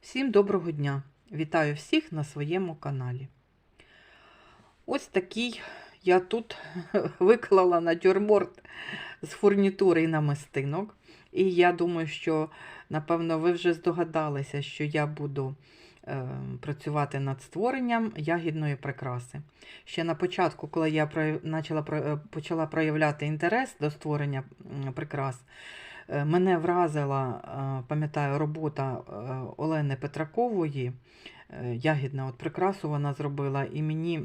Всім доброго дня! Вітаю всіх на своєму каналі. Ось такий я тут виклала натюрморт з фурнітури і намистинок. І я думаю, що, напевно, ви вже здогадалися, що я буду е, працювати над створенням ягідної прикраси. Ще на початку, коли я прояв- е, почала проявляти інтерес до створення прикрас, Мене вразила, е, пам'ятаю, робота е, Олени Петракової. е, Ягідна от прикрасу вона зробила, і мені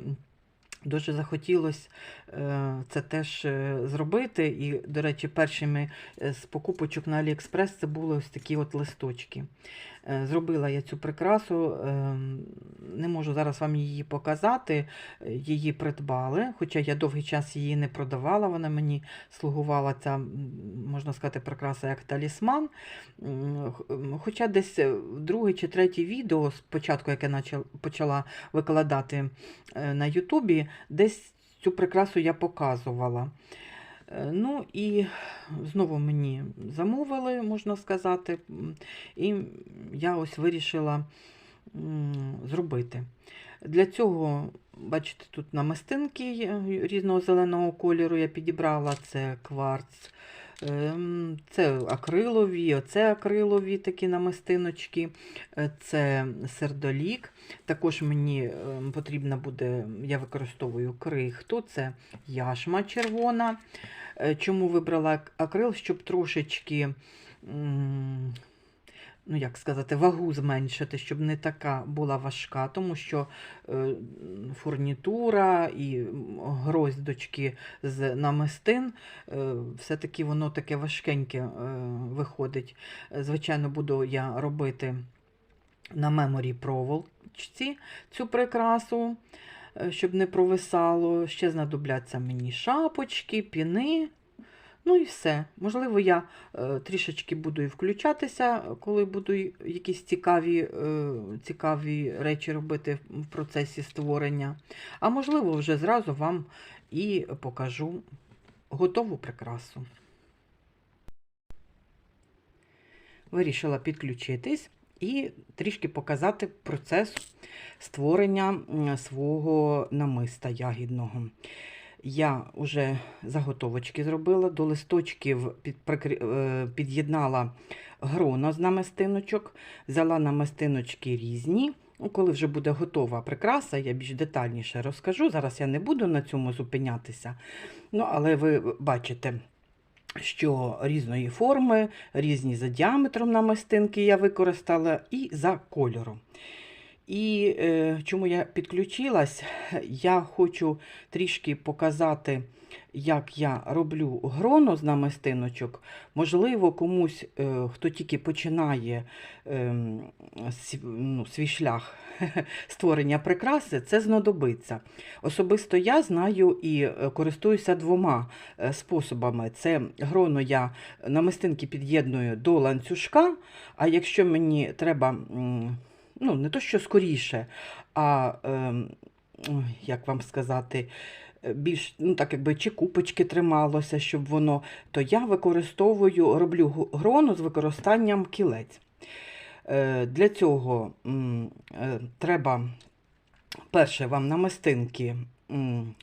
дуже захотілося е, це теж е, зробити. І, до речі, першими е, з покупочок на Аліекспрес це були ось такі от листочки. Зробила я цю прикрасу, не можу зараз вам її показати. Її придбали, хоча я довгий час її не продавала. Вона мені слугувала ця, можна сказати, прикраса як талісман. Хоча десь друге чи третє відео, спочатку, яке почала викладати на Ютубі, десь цю прикрасу я показувала. Е, Ну і знову мені замовили, можна сказати, і я ось вирішила зробити. Для цього, бачите, тут намистинки різного зеленого кольору я підібрала, це кварц, це акрилові, оце акрилові такі намистиночки, е, це сердолік. Також мені ем, потрібна буде, я використовую крихту, це яшма червона. Е, Чому вибрала акрил, щоб трошечки. Ну, як сказати, вагу зменшити, щоб не така була важка, тому що е, фурнітура і гроздочки з намистин, е, все-таки воно таке важкеньке е, виходить. Звичайно, буду я робити на меморі проволочці цю прикрасу, щоб не провисало. Ще знадобляться мені шапочки, піни. Ну і все. Можливо, я е, трішечки буду і включатися, коли буду якісь цікаві, е, цікаві речі робити в- процесі створення. А можливо, вже зразу вам і покажу готову прикрасу. Вирішила підключитись і трішки показати процес створення свого намиста ягідного. Я вже заготовочки зробила, до листочків е, під'єднала гроно з намистиночок, взяла намистиночки різні. Ну, Коли вже буде готова прикраса, я більш детальніше розкажу. Зараз я не буду на цьому зупинятися. Ну, але ви бачите, що різної форми, різні за діаметром намистинки я використала і за кольором. І е, чому я підключилась, я хочу трішки показати, як я роблю гроно з намистиночок. Можливо, комусь, е, хто тільки починає е, ну, свій шлях створення прикраси, це знадобиться. Особисто я знаю і е, користуюся двома е, способами. Це гроно я намистинки під'єдную до ланцюжка, а якщо мені треба. Ну, не то що скоріше, а ем, як вам сказати, е, більш ну, так якби чи купочки трималося, щоб воно, то я використовую, роблю грону з використанням кілець. Е, Для цього е, треба перше вам намистинки м,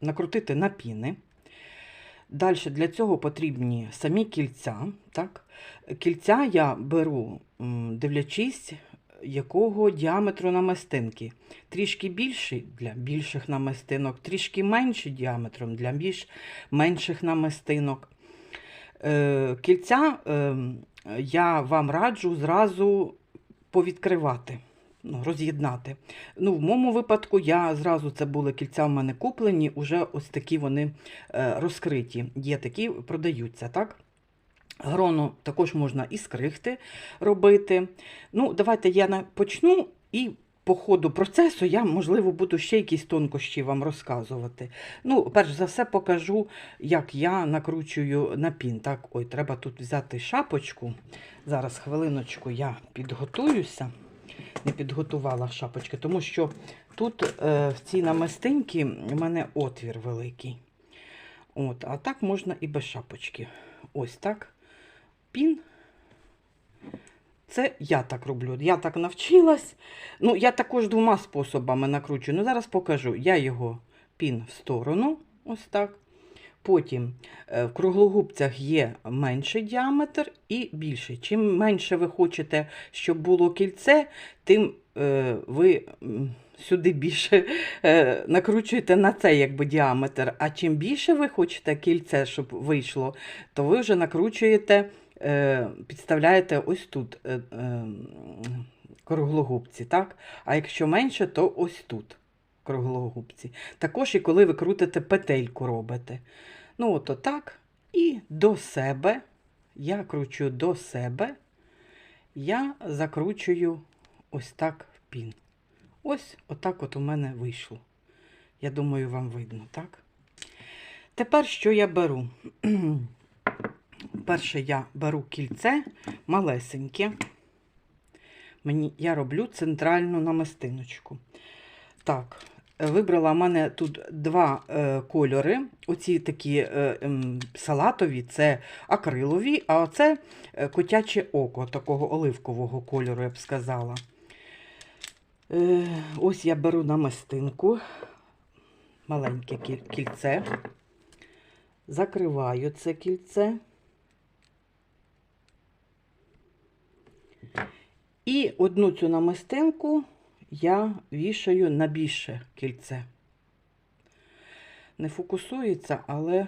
накрутити на піни. Далі для цього потрібні самі кільця. Так? Кільця я беру, дивлячись, якого діаметру намистинки. Трішки більший для більших намистинок, трішки менший діаметром для більш менших намистинок. Е, Кільця е, я вам раджу зразу повідкривати, ну, роз'єднати. Ну, в моєму випадку я зразу це були кільця в мене куплені, уже ось такі вони е, розкриті. Є такі, продаються, так? Грону також можна і з крихти робити. Ну, давайте я почну і по ходу процесу я, можливо, буду ще якісь тонкощі вам розказувати. Ну, перш за все, покажу, як я накручую на пін. Так, ой, треба тут взяти шапочку. Зараз хвилиночку я підготуюся. Не підготувала шапочки, тому що тут е, в цій намистинці в мене отвір великий. От, а так можна і без шапочки. Ось так. Пін Це я так роблю. Я так навчилась. Ну, я також двома способами накручую. Ну, зараз покажу. Я його пін в сторону, ось так. Потім е, в круглогубцях є менший діаметр і більший. Чим менше ви хочете, щоб було кільце, тим е, ви сюди більше е, накручуєте на цей якби, діаметр. А чим більше ви хочете кільце, щоб вийшло, то ви вже накручуєте, підставляєте ось тут е, е, круглогубці. Так? А якщо менше, то ось тут круглогубці. Також і коли ви крутите петельку робите. Ну, от отак. І до себе, я кручу до себе, я закручую ось так в пін. Ось отак от у мене вийшло. Я думаю, вам видно, так? Тепер що я беру? Перше я беру кільце малесеньке. Мені, я роблю центральну намистиночку. Так, е, вибрала в мене тут два е, кольори. Оці такі е, ем, салатові, це акрилові, а оце е, котяче око, такого оливкового кольору, я б сказала. Е, ось я беру намистинку, маленьке кільце, закриваю це кільце. І одну цю намистинку я вішаю на більше кільце. Не фокусується, але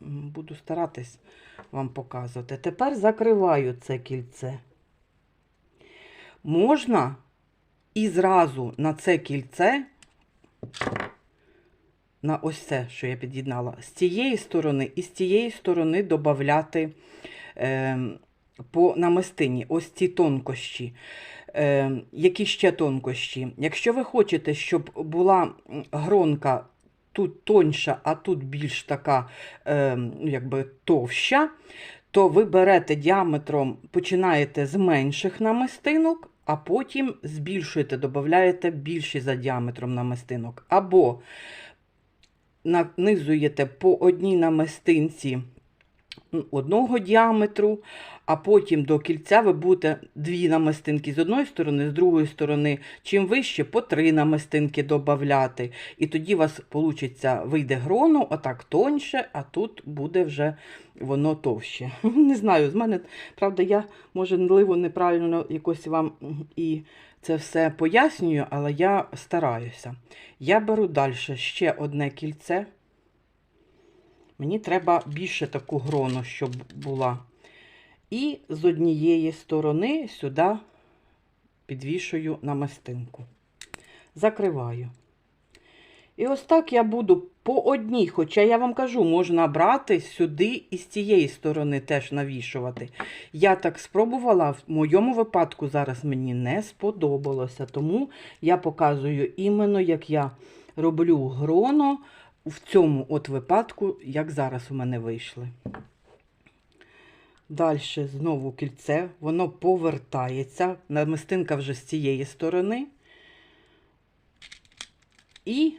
буду старатись вам показувати. Тепер закриваю це кільце. Можна і зразу на це кільце, на ось це, що я під'єднала, з цієї сторони і з цієї сторони додати е, по намистині ось ці тонкощі. Е, які ще тонкощі? Якщо ви хочете, щоб була гронка тут тоньша, а тут більш така е, ну, якби товща, то ви берете діаметром, починаєте з менших намистинок, а потім збільшуєте, додаєте більші за діаметром намистинок. Або нанизуєте по одній намистинці одного діаметру, а потім до кільця ви будете дві намистинки з одної сторони, з другої сторони, чим вище, по три намистинки додати. І тоді у вас получиться, вийде грону, отак тоньше, а тут буде вже воно товще. Не знаю, з мене, правда, я, може, неправильно якось вам і це все пояснюю, але я стараюся. Я беру далі ще одне кільце. Мені треба більше таку грону, щоб була. І з однієї сторони сюди підвішую намистинку. Закриваю. І ось так я буду по одній, хоча я вам кажу, можна брати сюди і з цієї сторони теж навішувати. Я так спробувала, в моєму випадку зараз мені не сподобалося, тому я показую іменно, як я роблю гроно в цьому от випадку, як зараз у мене вийшли. Далі знову кільце, воно повертається, намистинка вже з цієї сторони. І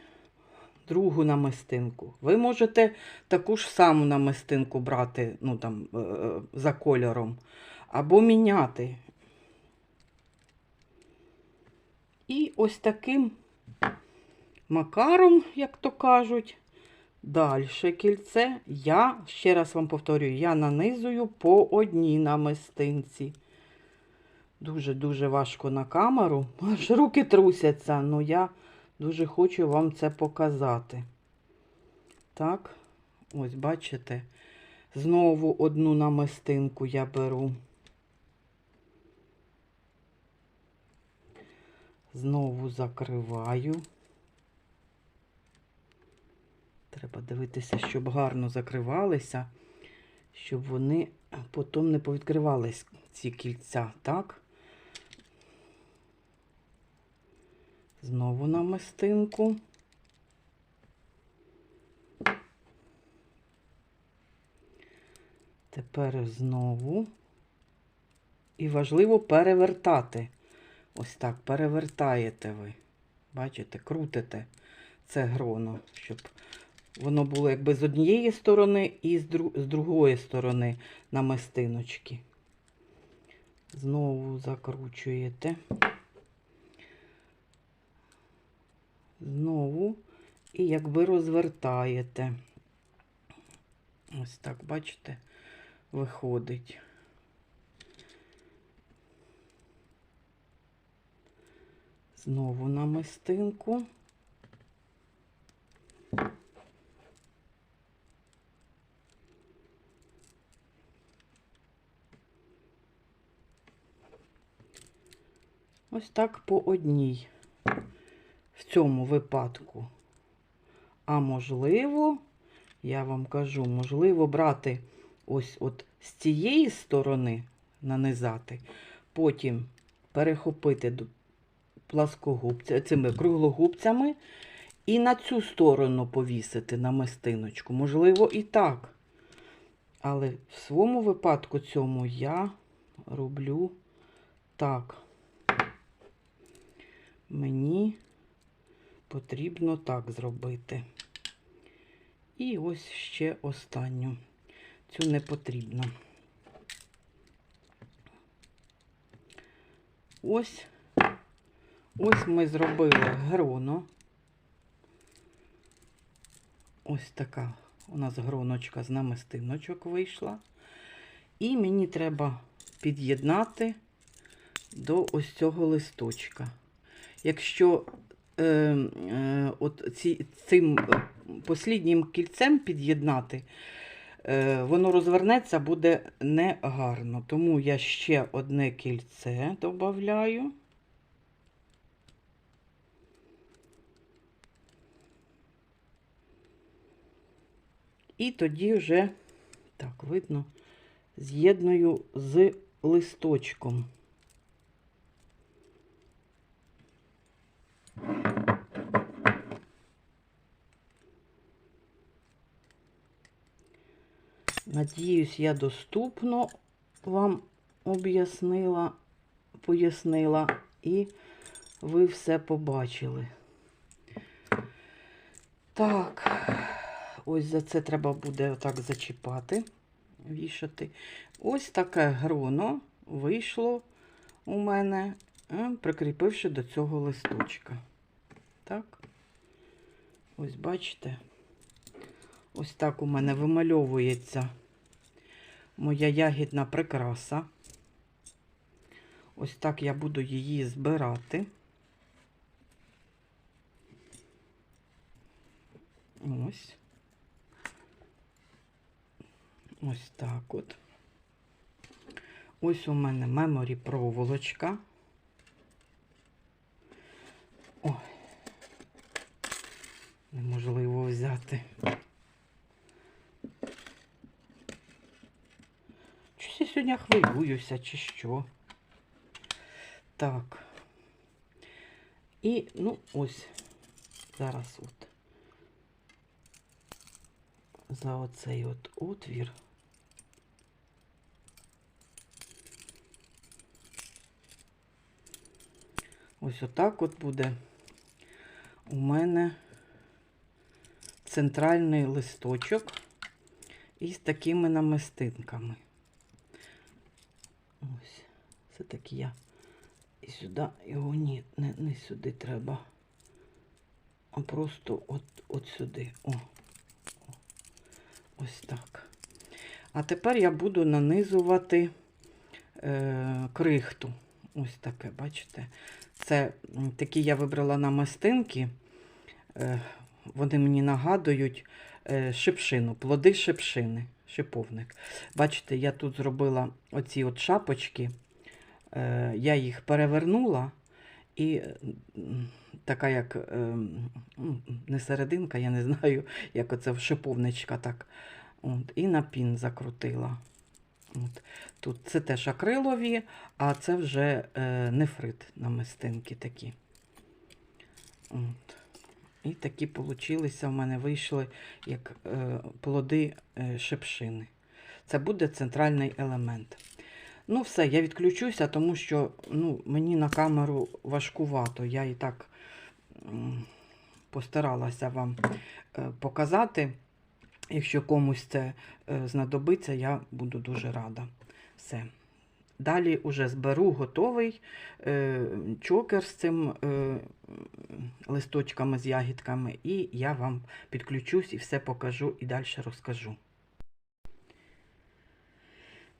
другу намистинку. Ви можете таку ж саму намистинку брати ну, там, е, е, за кольором, або міняти. І ось таким макаром, як то кажуть, далі кільце я, ще раз вам повторюю, я нанизую по одній намистинці. Дуже-дуже важко на камеру. Аж руки трусяться, але я дуже хочу вам це показати. Так, ось бачите, знову одну намистинку я беру. Знову закриваю. Треба дивитися, щоб гарно закривалися, щоб вони потім не повідкривались, ці кільця, так? Знову намистинку. Тепер знову. І важливо перевертати. Ось так, перевертаєте ви. Бачите, крутите це гроно, щоб воно було якби з однієї сторони і з, дру... з другої сторони намистиночки. Знову закручуєте. Знову і якби розвертаєте. Ось так, бачите, виходить. Знову намистинку. Ось так по одній в цьому випадку. А можливо, я вам кажу, можливо, брати ось от з цієї сторони, нанизати, потім перехопити пласкогубця, цими круглогубцями і на цю сторону повісити на мистиночку. Можливо, і так. Але в своєму випадку цьому я роблю так. Мені потрібно так зробити. І ось ще останню. Цю не потрібно. Ось, ось ми зробили гроно. Ось така у нас гроночка з намистиночок вийшла. І мені треба під'єднати до ось цього листочка. Якщо е, е, от ці, цим е, посліднім кільцем під'єднати, е, воно розвернеться, буде негарно. Тому я ще одне кільце додаю. І тоді вже, так, видно, з'єдную з листочком. Надіюсь, я доступно вам об'яснила, пояснила, і ви все побачили. Так, ось за це треба буде отак зачіпати, вішати. Ось таке гроно вийшло у мене, прикріпивши до цього листочка. Так, ось бачите. Ось так у мене вимальовується моя ягідна прикраса. Ось так я буду її збирати. Ось. Ось так от. Ось у мене меморі проволочка. Ой, неможливо взяти. Щось я сьогодні хвилююся, чи що. Так. І, ну, ось, зараз от. За оцей от отвір. Ось отак от буде у мене центральний листочок із такими намистинками. Це таки я і сюди його ні, не, не сюди треба, а просто от, от сюди. О. Ось так. А тепер я буду нанизувати е, крихту. Ось таке, бачите? Це такі я вибрала намистинки. Е, вони мені нагадують е, шипшину, плоди шипшини, шиповник. Бачите, я тут зробила оці от шапочки, я їх перевернула і така як е, не серединка, я не знаю, як оце шиповничка так. От, і на пін закрутила. От. Тут це теж акрилові, а це вже е, нефрит намистинки такі. От. І такі получилися в мене вийшли як е, плоди е, шипшини. Це буде центральний елемент. Ну, все, я відключуся, тому що ну, мені на камеру важкувато. Я і так постаралася вам е, показати. Якщо комусь це е, знадобиться, я буду дуже рада. Все. далі уже зберу готовий е, чокер з цим листочками з ягідками, і я вам підключусь і все покажу і далі розкажу.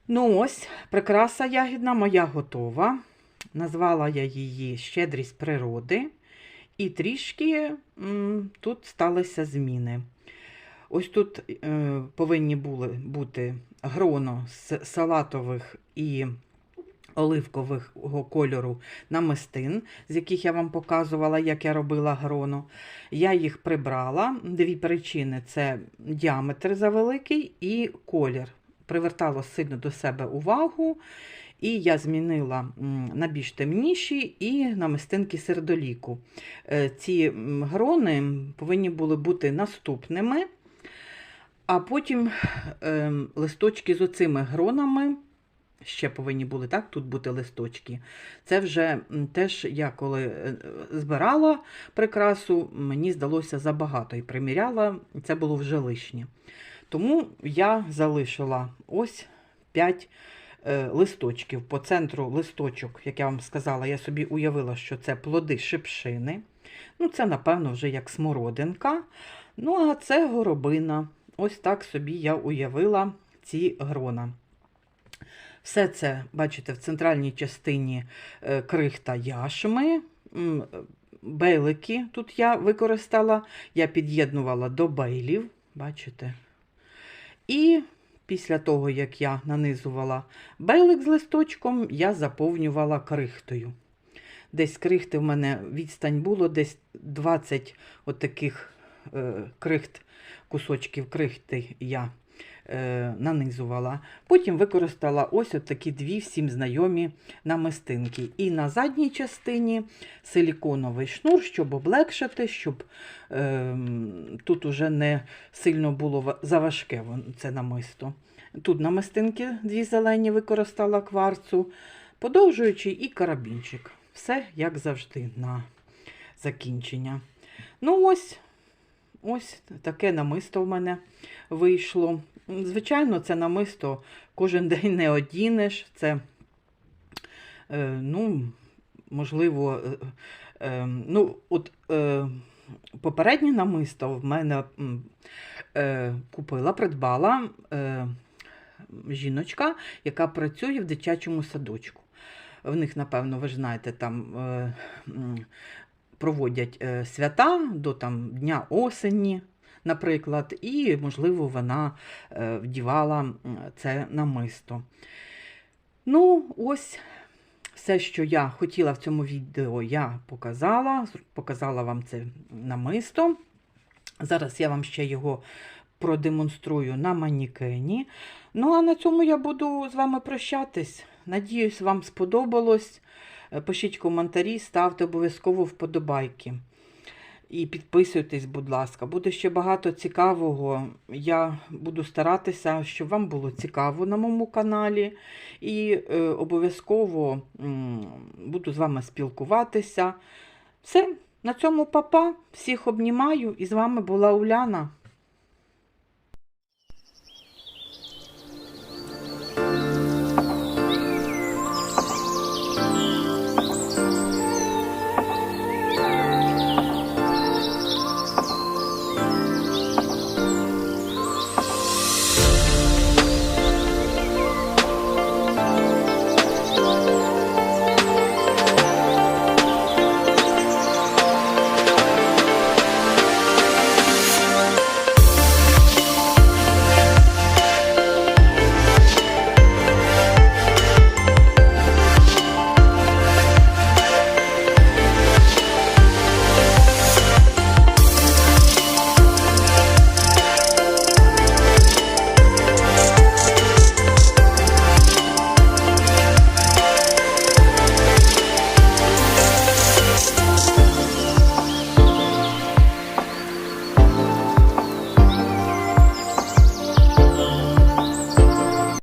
Ну ось, прикраса ягідна моя готова. Назвала я її Щедрість природи. І трішки м, тут сталися зміни. Ось тут е, повинні були бути гроно з салатових і оливкового кольору намистин, з яких я вам показувала, як я робила гроно. Я їх прибрала. Дві причини це діаметр завеликий і колір. Привертало сильно до себе увагу. І я змінила на більш темніші і намистинки сердоліку. Е, Ці грони повинні були бути наступними, а потім ем, листочки з оцими гронами ще повинні були так, тут бути листочки. Це вже теж я коли е, збирала прикрасу, мені здалося забагато і приміряла, це було вже лишнє. Тому я залишила ось 5 е, листочків. По центру листочок, як я вам сказала, я собі уявила, що це плоди шипшини. Ну, це, напевно, вже як смородинка. Ну, а це горобина. Ось так собі я уявила ці грона. Все це, бачите, в центральній частині е, крихта яшми. Бейлики тут я використала, я під'єднувала до бейлів, бачите. І після того, як я нанизувала белик з листочком, я заповнювала крихтою. Десь крихти в мене відстань було, десь 20 от таких е, крихт, кусочків крихти я е, нанизувала. Потім використала ось от такі дві всім знайомі намистинки. І на задній частині силіконовий шнур, щоб облегшити, щоб е, тут уже не сильно було заважке це намисто. Тут намистинки дві зелені використала кварцу, подовжуючий і карабінчик. Все як завжди на закінчення. Ну ось, ось таке намисто в мене вийшло. Звичайно, це намисто кожен день не одінеш. Це, е, ну, можливо, е, е, ну, от попереднє намисто в мене купила, придбала жіночка, яка працює в дитячому садочку. В них, напевно, ви ж знаєте, там проводять е, свята до там, Дня осені, наприклад, і, можливо, вона е, вдівала це намисто. Ну, ось все, що я хотіла в цьому відео, я показала. Показала вам це намисто. Зараз я вам ще його продемонструю на манікені. Ну, а на цьому я буду з вами прощатись. Надіюсь, вам сподобалось. Е, Пишіть коментарі, ставте обов'язково вподобайки. І підписуйтесь, будь ласка. Буде ще багато цікавого. Я буду старатися, щоб вам було цікаво на моєму каналі. І е, обов'язково буду з вами спілкуватися. Все, на цьому папа. Всіх обнімаю. І з вами була Уляна.